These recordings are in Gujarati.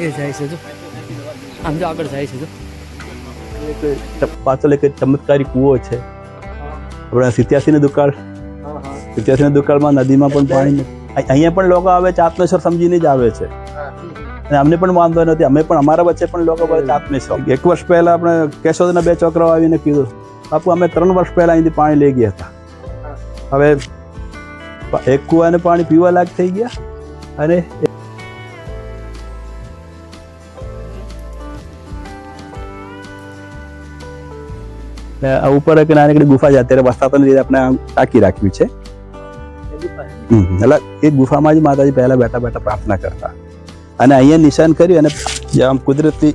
એ જાય છે જો. આમ જો આગળ જાય છે જો. પાછળ એક ચમત્કારી કૂવો છે. આપણા સિત્યાસીની દુકાળ. સિત્યાસીની દુકાળમાં નદીમાં પણ પાણી. અહીંયા પણ લોકો આવે છે આત્મેશ્વર સમજીને જ આવે છે. અને અમને પણ વાંધો નથી. અમે પણ અમારા વચ્ચે પણ લોકો એક વર્ષ પહેલા આપણે કેશોદના બે છોકરાઓ આવીને કીધું બાપુ અમે ત્રણ વર્ષ પહેલા અહીંથી પાણી લઈ ગયા હતા. હવે એક કુવાને પાણી પીવા લાગ થઈ ગયા અને ઉપર એક નાનકડી ગુફા છે અત્યારે વરસાદને લીધે આપણે ટાંકી રાખ્યું છે. એટલે એ ગુફામાં જ માતાજી પહેલાં બેઠા બેઠા પ્રાર્થના કરતા. અને અહીંયા નિશાન કર્યું અને જે આમ કુદરતી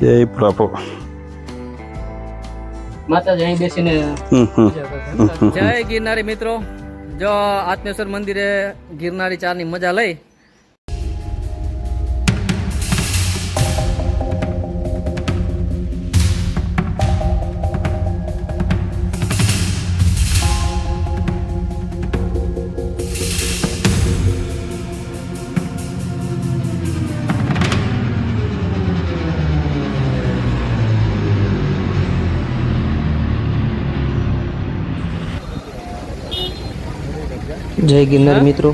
જય પ્રભુ. માતાજી અહીં બેસીને હમ, હમ. જય ગિરનારી મિત્રો. જો આત્મેશ્વર મંદિરે ગિરનારી ચારની મજા લઈ જય ગિરનાર મિત્રો.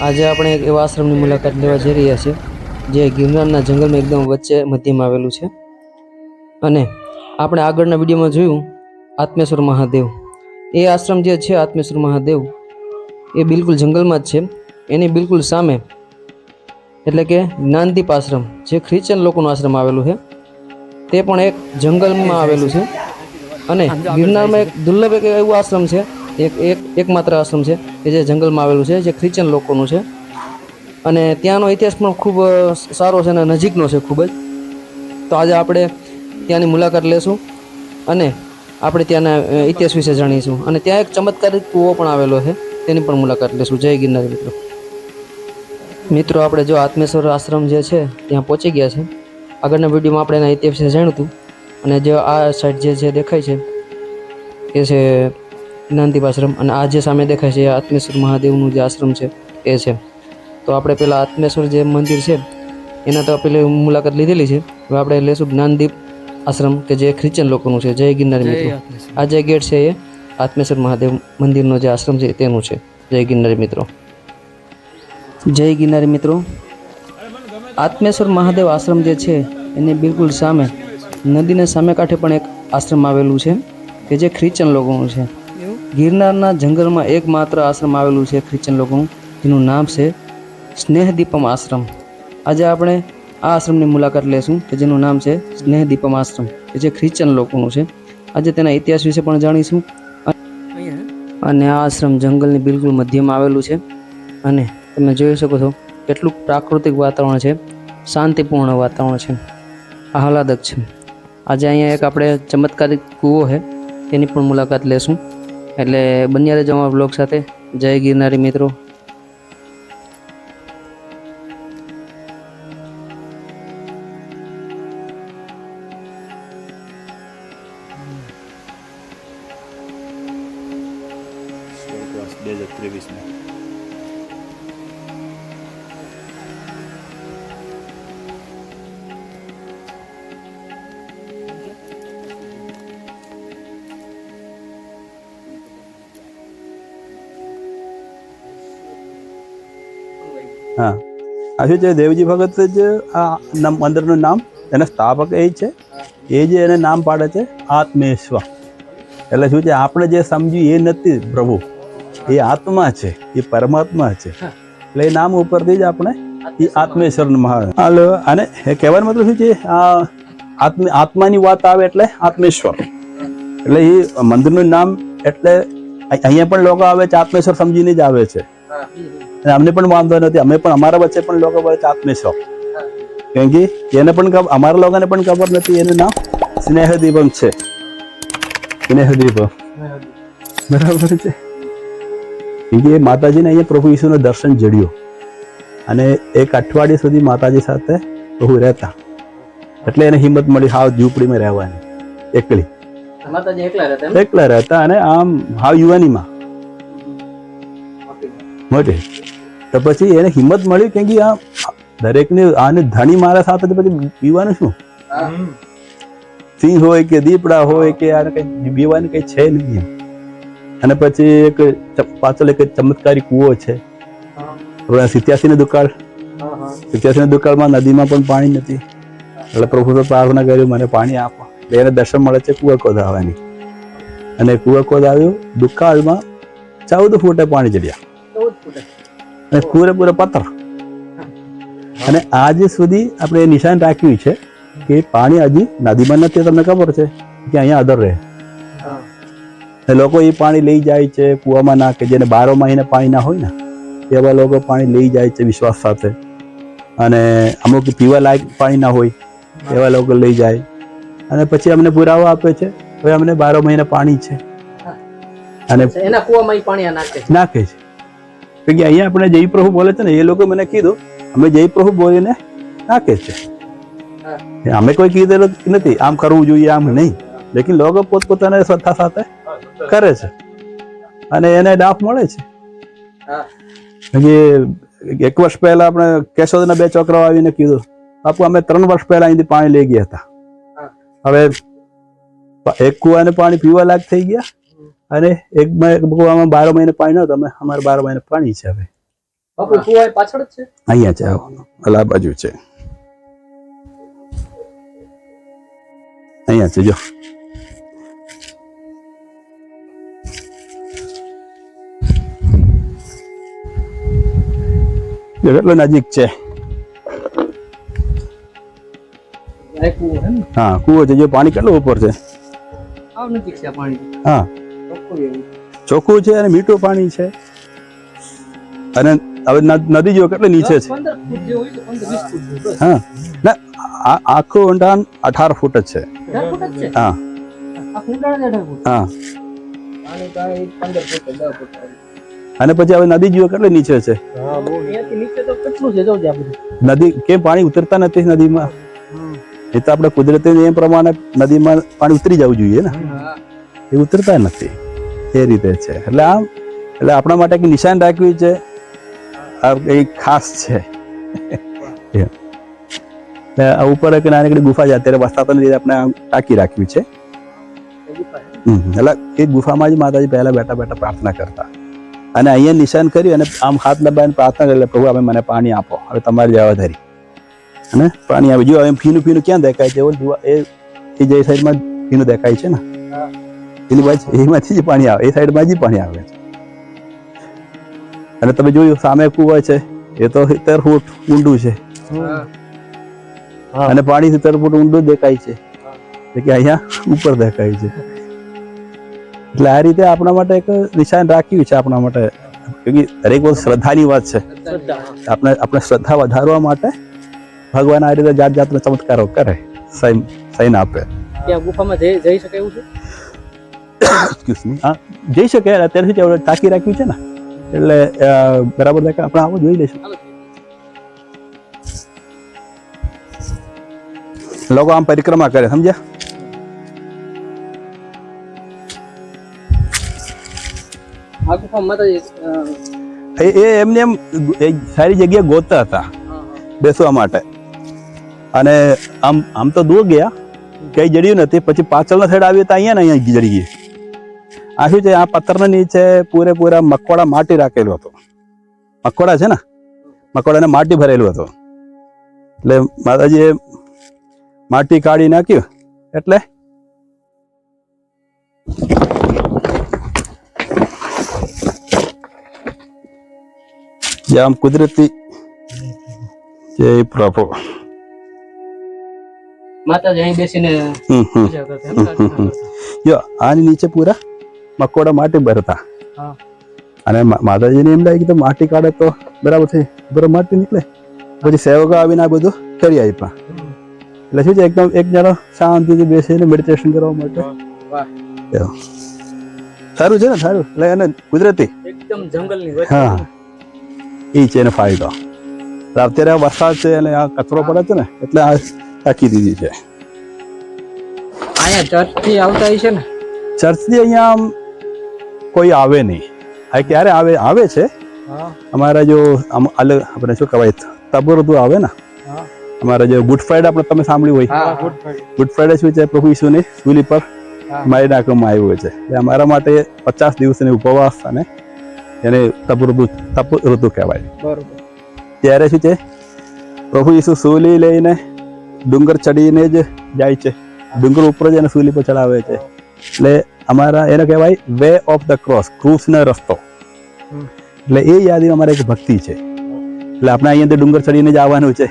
આજે આપણે એક એવા આશ્રમની મુલાકાત લેવા જઈ રહ્યા છીએ, જે ગિરનારના જંગલમાં એકદમ વચ્ચે મધ્યમાં આવેલું છે. અને આપણે આગળના વિડીયોમાં જોયું, આત્મેશ્વર મહાદેવ. એ આશ્રમ જે છે, આત્મેશ્વર મહાદેવ, એ બિલકુલ જંગલમાં જ છે. એની બિલકુલ સામે એટલે કે જ્ઞાનદીપ આશ્રમ, જે ખ્રિશ્ચન લોકોનું આશ્રમ આવેલું છે, તે પણ એક જંગલમાં આવેલું છે. અને ગિરનારમાં એક દુર્લભ એક એવું આશ્રમ છે એક એક, એકમાત્ર આશ્રમ છે, કે જે જંગલમાં આવેલું છે, જે ખ્રિશ્ચન લોકોનું છે. અને ત્યાંનો ઇતિહાસ પણ ખૂબ સારો છે અને નજીકનો છે ખૂબ જ. તો આજે આપણે ત્યાંની મુલાકાત લેશું અને આપણે ત્યાંના ઇતિહાસ વિશે જાણીશું. અને ત્યાં એક ચમત્કારિક કૂવો પણ આવેલો છે, તેની પણ મુલાકાત લેશું. જય ગિરનાર મિત્રો. મિત્રો, આપણે જો આત્મેશ્વર આશ્રમ જે છે, ત્યાં પહોંચી ગયા છે. આગળના વિડીયોમાં આપણે એના ઇતિહાસ વિશે જાણ્યું હતું. અને જે આ સાઈડ જે છે, દેખાય છે, એ છે જ્ઞાનદીપ આશ્રમ અને આ જે સામે દેખાય છે એ આત્મેશ્વર મહાદેવનું જે આશ્રમ છે એ છે. તો આપણે પેલા આત્મેશ્વર જે મંદિર છે એના તો પેલી મુલાકાત લીધેલી છે. હવે આપણે લેશું જ્ઞાનદીપ આશ્રમ કે જે ખ્રિશ્ચન લોકોનું છે. જય ગિરનારી મિત્રો. આ જે ગેટ છે એ આત્મેશ્વર મહાદેવ મંદિરનો જે આશ્રમ છે તેનું છે. જય ગિરનારી મિત્રો. જય ગિરનારી મિત્રો. આત્મેશ્વર મહાદેવ આશ્રમ જે છે એની બિલકુલ સામે નદીના સામે કાંઠે પણ એક આશ્રમ આવેલું છે કે જે ખ્રિશ્ચન લોકોનું છે. ગિરનારના જંગલમાં એકમાત્ર આશ્રમ આવેલું છે ખ્રિશ્ચન લોકોનું. જેનું નામ છે સ્નેહદીપમ આશ્રમ. આજે આપણે આ આશ્રમની મુલાકાત લેશું કે જેનું નામ છે સ્નેહદીપમ આશ્રમ, કે જે ખ્રિશ્ચન લોકોનું છે. આજે તેના ઇતિહાસ વિશે પણ જાણીશું. અને આ આશ્રમ જંગલની બિલકુલ મધ્યમાં આવેલું છે. અને તમે જોઈ શકો છો કેટલું પ્રાકૃતિક વાતાવરણ છે. શાંતિપૂર્ણ વાતાવરણ છે. આહલાદક છે. આજે અહીંયા એક આપણે ચમત્કારિક કૂવો છે. તેની પણ મુલાકાત લેશું. એટલે બન્યા રહેજો અમારા બ્લોગ સાથે. જય ગિરનારી મિત્રો. હા. આ શું છે? દેવજી ભગત જ આ મંદિરનું નામ? એના સ્થાપક એ છે. એ જે એને નામ પાડે છે આત્મેશ્વર એટલે શું છે? આપણે જે સમજ્યું એ નથી પ્રભુ. એ આત્મા છે, એ પરમાત્મા છે. એટલે એ નામ ઉપરથી જ આપણે એ આત્મેશ્વર મહા હાલો, અને કહેવાનો મતલબ શું છે? આ આત્મ આત્માની વાત આવે એટલે આત્મેશ્વર. એટલે એ મંદિરનું નામ એટલે અહીંયા પણ લોકો આવે છે, આત્મેશ્વર સમજીને જ આવે છે. અને અમને પણ વાંધો નથી. અમે પણ અમારા વચ્ચે પણ લોકો વચ્ચે છે. આત્મેશ્વર કેમ કે એને પણ અમારા લોકોને પણ ખબર નથી એનું નામ. સ્નેહદીપમ છે. સ્નેહદીપમ બરાબર છે? કે માતાજીને અહીંયા પ્રભુ ઈસુનું દર્શન જડ્યું. અને એક અઠવાડિયા સુધી માતાજી સાથે પ્રભુ રહેતા. એટલે એને હિંમત મળી હાવ ઝૂંપડીમાં રહેવાની. એકલી. એકલા રહેતા એકલા રહેતા અને આમ હાવ યુવાનીમાં. મોટી. તો પછી એને હિંમત મળી કેમ કે આ દરેકને આને ધણી મારા સાથે તો પછી પીવાનું શું? સિંહ હોય કે દીપડા હોય કે આને કઈ પીવાનું કઈ છે નહીં અને પછી એક પાછળ એક ચમત્કારી કૂવો છે. સિત્યાસી ને દુકાળ. સિત્યાસી ની દુકાળમાં નદીમાં પણ પાણી નથી. એટલે પ્રભુ તો પ્રાર્થના કર્યું મને પાણી આપો. એને દર્શન મળે છે કુવા આવવાની અને કુવા આવ્યું દુકાળમાં ચૌદ ફૂટે પાણી ચડ્યા. પૂરેપૂરા પત્ર અને આજ સુધી આપણે નિશાન રાખ્યું છે કે પાણી હજી નદીમાં નથી તમને ખબર છે કે અહીંયા અધર રહે. લોકો એ પાણી લઈ જાય છે કૂવામાં નાખે જેને બારો મહિને પાણી ના હોય ને એવા લોકો પાણી લઈ જાય છે વિશ્વાસ સાથે. અને અમુક પીવા લાયક પાણી ના હોય એવા લોકો લઈ જાય. અને પછી અમને પુરાવો આપે છે હવે અમને બારો મહિને પાણી છે. અને એના કુવામાં પાણી નાખે છે? નાખે છે. કે અહીંયા આપણે જય પ્રભુ બોલે છે ને એ લોકો મને કીધું અમે જય પ્રભુ બોલીને નાખે છે. અમે કોઈ કીધેલું નથી આમ કરવું જોઈએ આમ નહીં. લેકિન લોકો પોતપોતાને શ્રદ્ધા સાથે કરે છે. અને એને ડાફ મળે છે. એક વર્ષ પહેલા આપણે કેશોદના બે છોકરાઓ આવીને કીધું બાપુ અમે ત્રણ વર્ષ પહેલા અહીંથી પાણી લઈ ગયા હતા. હવે એક કુવાને પાણી પીવા લાયક થઈ ગયા. અને એક મ- એક કુવામાં બાર મહિને પાણી નહોતું અમે અમારે બાર મહિને પાણી છે હવે. પાછળ છે? અહીંયા છે આવો. બાજુ છે. અહીંયા છે જો. કેટલો નજીક છે? હા કુવો હા કૂવો છે જો પાણી કેટલું ઉપર છે? પાણી. હા. ચોખ્ખું છે. અને મીઠું પાણી છે. અને હવે નદી જો કેટલી નીચે છે? હા. ના આખું ઊંડાણ અઢાર ફૂટ જ છે. હા. હા. અને પછી હવે નદી જીવો કેટલી નીચે છે? નદી કેમ પાણી ઉતરતા નથી નદીમાં? એ તો આપણે કુદરતી નિયમ પ્રમાણે નદીમાં પાણી ઉતરી જવું જોઈએ ને? એ ઉતરતા નથી. એ રીતે છે. એટલે આમ એટલે આપણા માટે એક નિશાન રાખ્યું છે. આ કંઈક ખાસ છે. આ ઉપર એક નાનકડી ગુફા છે. અત્યારે વરસાદને લીધે આપણે આમ ટાંકી રાખ્યું છે. એટલે એ ગુફામાં જ માતાજી પહેલા બેઠા બેઠા પ્રાર્થના કરતા. અને અહીંયા નિશાન કર્યું અને આમ હાથ દબાવીને પ્રાર્થના કરી પ્રભુ, હવે મને પાણી આપો. હવે તમારી જવાબદારી. અને પાણી આવે જો એમ ફીનું ફીનું ક્યાં દેખાય છે? એ એ જે સાઈડમાં ફીનું દેખાય છે ને. એની બાજુ એમાંથી જ પાણી આવે એ સાઈડમાં જ પાણી આવે છે. અને તમે જોયું સામે કુવા છે એ તો સિત્તેર ફૂટ ઊંડું છે. અને પાણી સિત્તેર ફૂટ ઊંડું દેખાય છે. કે અહીંયા ઉપર દેખાય છે. એટલે આ રીતે આપણા માટે એક નિશાન રાખ્યું છે આપણા માટે. કે દરેક વખત શ્રદ્ધાની વાત છે. આપણે આપણે શ્રદ્ધા વધારવા માટે ભગવાન આ રીતે જાત જાતના ચમત્કારો કરે સાઈન સાઈન આપે. ત્યાં ગુફામાં જઈ શકે એવું છે? હા જઈ શકે અત્યારથી જ ટાંકી રાખ્યું છે ને. એટલે બરાબર દેખાય. આપણે આવો જોઈ લઈશું. લોકો આમ પરિક્રમા કરે સમજ્યા? એ એમને એમ એ સારી જગ્યા ગોતતા હતા. બેસવા માટે. અને આમ આમ તો દૂર ગયા. કઈ જડ્યું નથી. પછી પાછળના સાઈડ આવીએ તો અહીંયા ને અહીંયા જડી ગઈ આ શું છે? આ પથ્થરના નીચે પૂરેપૂરા મકવાડા માટી રાખેલું હતું. મકવાડા છે ને? મકવાડાને માટી ભરેલું હતું. એટલે માતાજીએ માટી કાઢી નાખ્યું. એટલે આમ કુદરતી જય પ્રભુ. માતાજી અહીં બેસીને. જો આની નીચે પૂરા મકોડા માટી ભરતા. અને માતાજીને એમ લાગ્યું કે માટી કાઢે તો બરાબર થઈ બરાબર માટી નીકળે. પછી સેવકો આવીને આ બધું કરી આપ્યા. એટલે શું છે એકદમ એક જણો શાંતિથી બેસીને મેડિટેશન કરવા માટે. સારું છે ને સારું. એટલે એને કુદરતી. એકદમ જંગલની હા. એ છે એનો ફાયદો. અત્યારે વરસાદ છે અને આ કચરો પડે છે ને એટલે આ ટાંકી દીધી છે. અહીંયા ચર્ચથી આવતા છે ને? ચર્ચથી અહીંયા કોઈ આવે નહીં. આ ક્યારે આવે આવે છે? અમારા જો અલગ આપણે શું કહેવાય તપો આવે ને? અમારે જે ગુડ ફ્રાઈડે આપણે તમે સાંભળ્યું હોય. Good Friday. શું છે? પ્રભુ ઈસુને સૂલી પર મારી નાખવામાં આવ્યું છે. એટલે અમારા માટે પચાસ દિવસની ઉપવાસ અને એને તપ ઋતુ તપ ઋતુ કહેવાય ત્યારે શું છે? પ્રભુ ઈસુ સૂલી લઈને ડુંગર ચડીને જ જાય છે. ડુંગર ઉપર જ એને સૂલી પર ચડાવે છે. એટલે અમારા એને કહેવાય વે ઓફ ધ ક્રોસ ક્રૂસનો રસ્તો. એટલે એ યાદી અમારે એક ભક્તિ છે. એટલે આપણે અહીંયા ડુંગર ચડીને જ આવવાનું છે.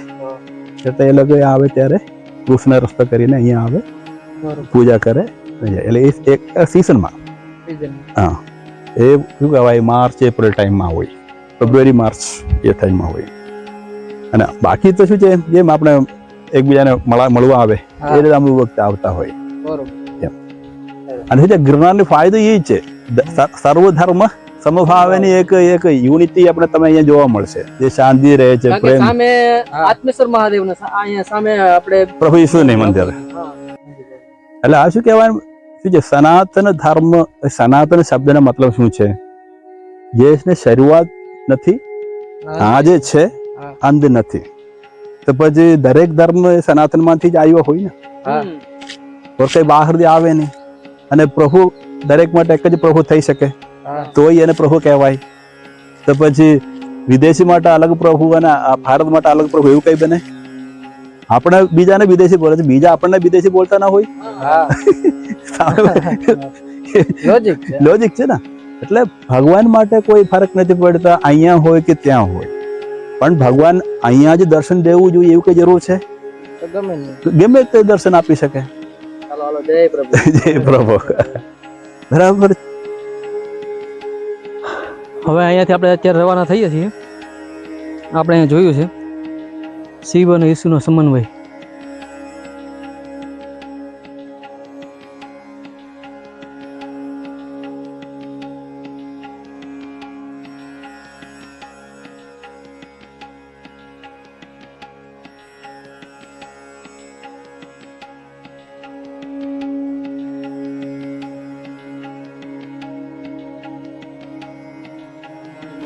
એટલે એ લોકો આવે ત્યારે કૃષ્ણ રસ્તો કરીને અહીંયા આવે પૂજા કરે. એટલે એ એક સિઝનમાં હા. એ શું કહેવાય માર્ચ એપ્રિલ ટાઈમમાં હોય. ફેબ્રુઆરી માર્ચ એ ટાઈમમાં હોય. અને બાકી તો શું છે જેમ આપણે એકબીજાને મળવા મળવા આવે એ રીતે અમુક વખતે આવતા હોય. બરોબર. અને છે ફાયદો એ છે સર્વધર્મ સર્વ ધર્મ સમભાવની એક એક યુનિટી આપણે તમે અહીંયા જોવા મળશે. જે શાંતિ રહે છે પ્રેમ સામે આત્મેશ્વર મહાદેવ અહીંયા સામે આપણે પ્રભુ ઈસુની મંદિર એટલે આ શું કહેવાય શું છે સનાતન ધર્મ સનાતન શબ્દનો મતલબ શું છે જે શરૂઆત નથી આ જે છે અંધ અંત નથી તો પછી દરેક ધર્મ સનાતનમાંથી જ આવ્યો હોય ને. કઈ બહારથી આવે નહીં અને પ્રભુ દરેક માટે એક જ પ્રભુ થઈ શકે. તોય એને પ્રભુ કહેવાય. તો પછી વિદેશી માટે અલગ પ્રભુ અને આ ભારત માટે અલગ પ્રભુ એવું કઈ બને? આપણે બીજાને વિદેશી બોલે છે. બીજા આપણને વિદેશી બોલતા ના હોય? લોજિક છે. ને? એટલે ભગવાન માટે કોઈ ફરક નથી પડતા અહીંયા હોય કે ત્યાં હોય. પણ ભગવાન અહીંયા જ દર્શન દેવું જોઈએ એવું કઈ જરૂર છે? ગમે તે દર્શન આપી શકે. જય પ્રભુ. જય પ્રભુ. બરાબર. હવે અહીંયાથી આપણે અત્યારે રવાના થઈએ છીએ. આપણે અહીંયા જોયું છે. શિવ અને ઈસુનો સમન્વય.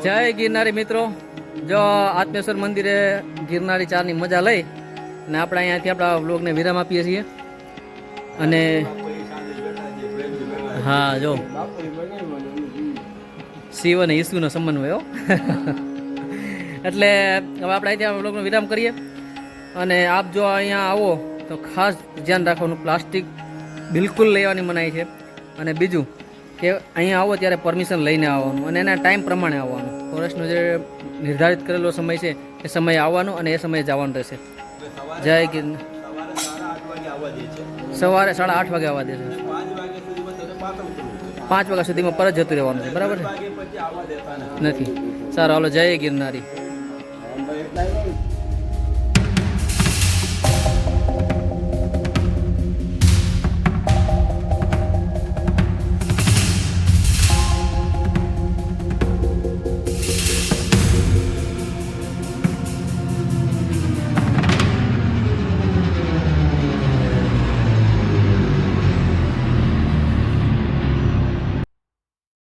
જય ગિરનારી મિત્રો. જો આત્મેશ્વર મંદિરે ગિરનારી ચારની મજા લઈ અને આપણે અહીંયાથી આપણા બ્લોગને વિરામ આપીએ છીએ. અને હા, જો. શિવ અને ઈસુનો સમન્વય એટલે હવે આપણે અહીંથી બ્લોગનો વિરામ કરીએ. અને આપ જો અહીંયા આવો તો ખાસ ધ્યાન રાખવાનું, પ્લાસ્ટિક બિલકુલ લેવાની મનાઈ છે. અને બીજું કે અહીંયા આવો ત્યારે પરમિશન લઈને આવવાનું અને એના ટાઈમ પ્રમાણે આવવાનું. ફોરેસ્ટનો જે નિર્ધારિત કરેલો સમય છે, એ સમયે આવવાનો અને એ સમયે જવાનું રહેશે. જય ગિરનાર સવારે સાડા આઠ વાગે આવવા દેશે પાંચ વાગ્યા સુધીમાં પરત જતું રહેવાનું છે, બરાબર છે? નથી. સારું, હાલો, જય ગિરનારી.